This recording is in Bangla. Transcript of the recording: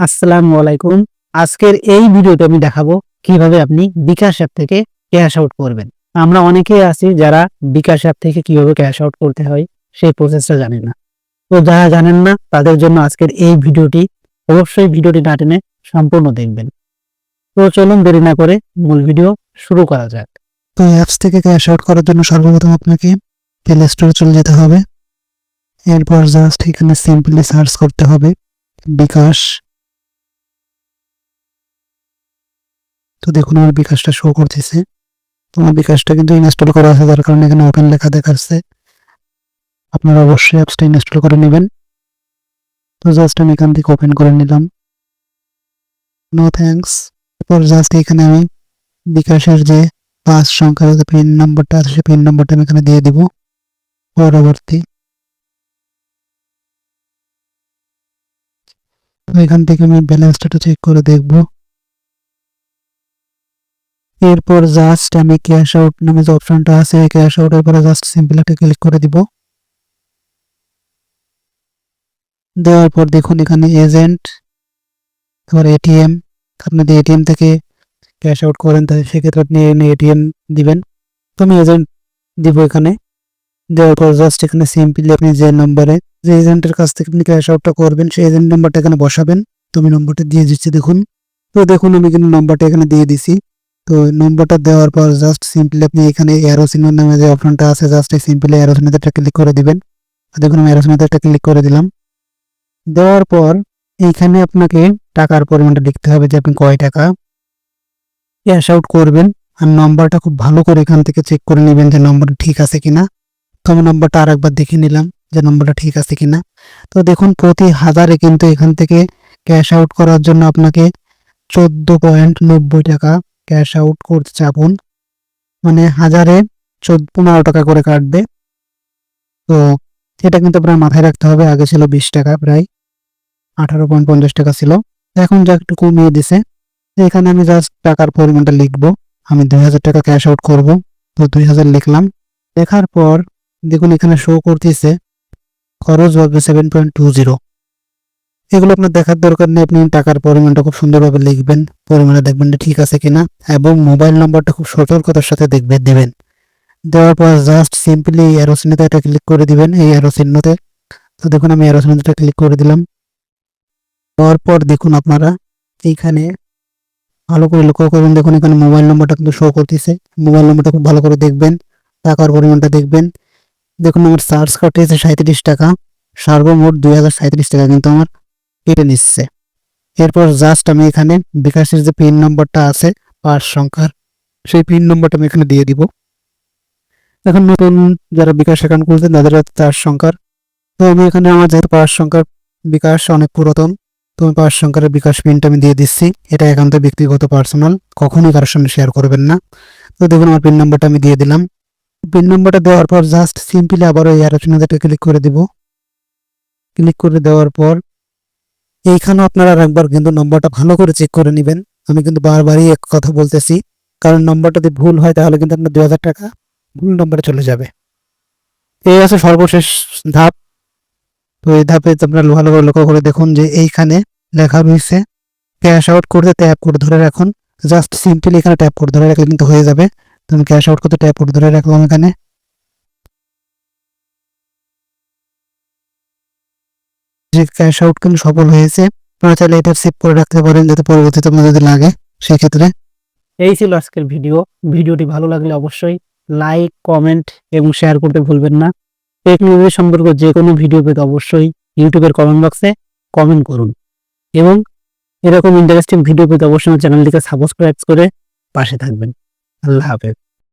আসসালামু আলাইকুম। আজকের এই ভিডিওতে আমি দেখাবো কীভাবে আপনি বিকাশ অ্যাপ থেকে ক্যাশ আউট করবেন। আমরা অনেকেই আছি যারা বিকাশ অ্যাপ থেকে কীভাবে ক্যাশ আউট করতে হয় সেই প্রসেসটা জানেন না। তো যারা জানেন না, তাদের জন্য আজকের এই ভিডিওটি অবশ্যই ভিডিওটি না টেনে সম্পূর্ণ দেখবেন। তো চলুন দেরি না করে মূল ভিডিও শুরু করা যাক। তো অ্যাপস থেকে ক্যাশ আউট করার জন্য সর্বপ্রথম আপনাকে প্লে স্টোরে চলে যেতে হবে। এরপর জাস্ট এখানে সিম্পলি সার্চ করতে হবে বিকাশ তো দেখুন আমার বিকাশটা শো করতেছে তোমার বিকাশটা কিন্তু ইনস্টল করা আছে, যার কারণে এখানে ওপেন লেখা দেখাচ্ছে। আপনারা অবশ্যই অ্যাপসটা ইনস্টল করে নেবেন। তো জাস্ট আমি এখান থেকে ওপেন করে নিলাম। নো থ্যাঙ্কস এরপর জাস্ট এখানে আমি বিকাশের যে পাঁচ সংখ্যার যে পিন নাম্বারটা আছে, সেই পিন নাম্বারটা আমি এখানে দিয়ে দিব পরবর্তী। তো এখান থেকে আমি ব্যালেন্সটা চেক করে দেখব। এরপর জাস্ট আমি ক্যাশ আউট নামে যে অপশনটা আছে ক্যাশ আউটের পরে জাস্ট সিম্পল একটা ক্লিক করে দিব। দেওয়ার পর দেখুন এখানে এজেন্ট তারপর এটিএম আপনি যদি এটিএম থেকে ক্যাশ আউট করেন, তাহলে সেক্ষেত্রে আপনি এটিএম দিবেন। তো আমি এজেন্ট দিব এখানে। দেওয়ার পর জাস্ট এখানে সিম্পলি আপনি যে নম্বরে যে এজেন্টের কাছ থেকে আপনি ক্যাশ আউটটা করবেন, সেই এজেন্ট নাম্বারটা এখানে বসাবেন। তো আমি নম্বরটা দিয়ে দিচ্ছি, দেখুন। তো দেখুন আমি কিন্তু নম্বরটা এখানে দিয়ে দিছি। তো নম্বরটা দেওয়ার পর জাস্ট সিম্পলি আপনি এখানে অ্যারোসিনোর নামে যে অপশনটা আছে জাস্ট এই সিম্পলি অ্যারোসিনোতে ক্লিক করে দিবেন। দেখুন আমি অ্যারোসিনোতে ক্লিক করে দিলাম। দেওয়ার পর এইখানে আপনাকে টাকার পরিমাণটা লিখতে হবে যে আপনি কয় টাকা। ক্যাশ আউট করবেন। আর নম্বরটা খুব ভালো করে এখান থেকে চেক করে নেবেন যে নম্বরটা ঠিক আছে কিনা। তো আমি নম্বরটা আর একবার দেখে নিলাম যে নম্বরটা ঠিক আছে কিনা। তো দেখুন প্রতি হাজারে কিন্তু এখান থেকে ক্যাশ আউট করার জন্য আপনাকে চোদ্দ পয়েন্ট নব্বই টাকা ক্যাশ আউট করতে চাপুন। মানে হাজারে চোদ্দ, পনেরো টাকা করে কাটবে। তো সেটা কিন্তু আপনার মাথায় রাখতে হবে। আগে ছিল বিশ টাকা, প্রায় আঠারো পয়েন্ট পঞ্চাশ টাকা ছিল। এখন যা একটু কমিয়ে দিছে। এখানে আমি জাস্ট টাকার পরিমাণটা লিখব। আমি দুই হাজার টাকা ক্যাশ আউট করব। তো দুই হাজার লিখলাম। লেখার পর দেখুন এখানে শো করতেছে। খরচ হবে সেভেন পয়েন্ট টু জিরো এগুলো আপনার দেখার দরকার নেই। আপনি টাকার পরিমাণটা খুব সুন্দরভাবে লিখবেন। পরিমাণে দেখবেন ঠিক আছে কিনা এবং মোবাইল নাম্বারটা খুব সতর্কতার সাথে দেখবেন, দেবেন। দেওয়ার পর জাস্ট সিম্পলি অ্যারোসিনেতে এটা ক্লিক করে দিবেন, এই অ্যারোসিনোতে তো দেখুন, আমি অ্যারোসিনোতে ক্লিক করে দিলাম। দেওয়ার পর দেখুন আপনারা এইখানে ভালো করে লক্ষ্য করবেন। দেখুন, এখানে মোবাইল নম্বরটা কিন্তু শো করতেছে। মোবাইল নম্বরটা খুব ভালো করে দেখবেন। টাকার পরিমাণটা দেখবেন। দেখুন, আমার চার্জ কাটিয়েছে সাঁত্রিশ টাকা। সর্বমোট দুই হাজার সাঁত্রিশ টাকা কিন্তু আমার। কেটে নিচ্ছে। এরপর জাস্ট আমি এখানে বিকাশের যে পিন নম্বরটা আছে, পাঁচ সংখ্যার, সেই পিন নম্বরটা আমি এখানে দিয়ে দিব। এখন নতুন যারা বিকাশ অ্যাকাউন্ট খুলছেন, তাদের চার সংখ্যার। তো আমি এখানে আমার যেহেতু পাঁচ সংখ্যার বিকাশ অনেক পুরাতন, তো আমি পাঁচ সংখ্যার বিকাশ পিনটা আমি দিয়ে দিচ্ছি। এটা একান্ত ব্যক্তিগত পার্সোনাল কখনোই কারোর সঙ্গে শেয়ার করবেন না। তো দেখুন, আমার পিন নম্বরটা আমি দিয়ে দিলাম। পিন নম্বরটা দেওয়ার পর জাস্ট সিম্পলি আবার ওই অ্যারোচিনাতে ক্লিক করে দিব। ক্লিক করে দেওয়ার পর এইখানেও আপনারা একবার কিন্তু নম্বরটা ভালো করে চেক করে নেবেন। আমি কিন্তু বারবারই এক কথা বলতেছি, কারণ নম্বরটা যদি ভুল হয় তাহলে কিন্তু আপনার দু হাজার টাকা ভুল নম্বরে চলে যাবে। এই আছে সর্বশেষ ধাপ। তো এই ধাপে আপনারা ভালো করে লক্ষ্য করে দেখুন যে এইখানে লেখা রয়েছে ক্যাশ আউট করতে ট্যাপ করে ধরে রাখুন। জাস্ট সিম্পলি এখানে ট্যাপ করে ধরে রাখলে কিন্তু হয়ে যাবে। তো আমি ক্যাশ আউট করতে ট্যাপ করে ধরে রাখলাম এখানে। যে ক্যাশ আউট কিন্তু সফল হয়েছে। আপনারা চাইলে এটা সেভ করে রাখতে পারেন যাতে পরবর্তীতে আপনার যদি লাগে, সেক্ষেত্রে। এই ছিল আজকের ভিডিও ভিডিওটি ভালো লাগলে অবশ্যই লাইক কমেন্ট এবং শেয়ার করতে ভুলবেন না। টেকনোলজি সম্পর্কে যে কোনো ভিডিও পেতে অবশ্যই ইউটিউবের কমেন্ট বক্সে কমেন্ট করুন। এবং এরকম ইন্টারেস্টিং ভিডিও পেতে অবশ্যই চ্যানেলটিকে সাবস্ক্রাইব করে পাশে থাকবেন। আল্লাহ হাফেজ।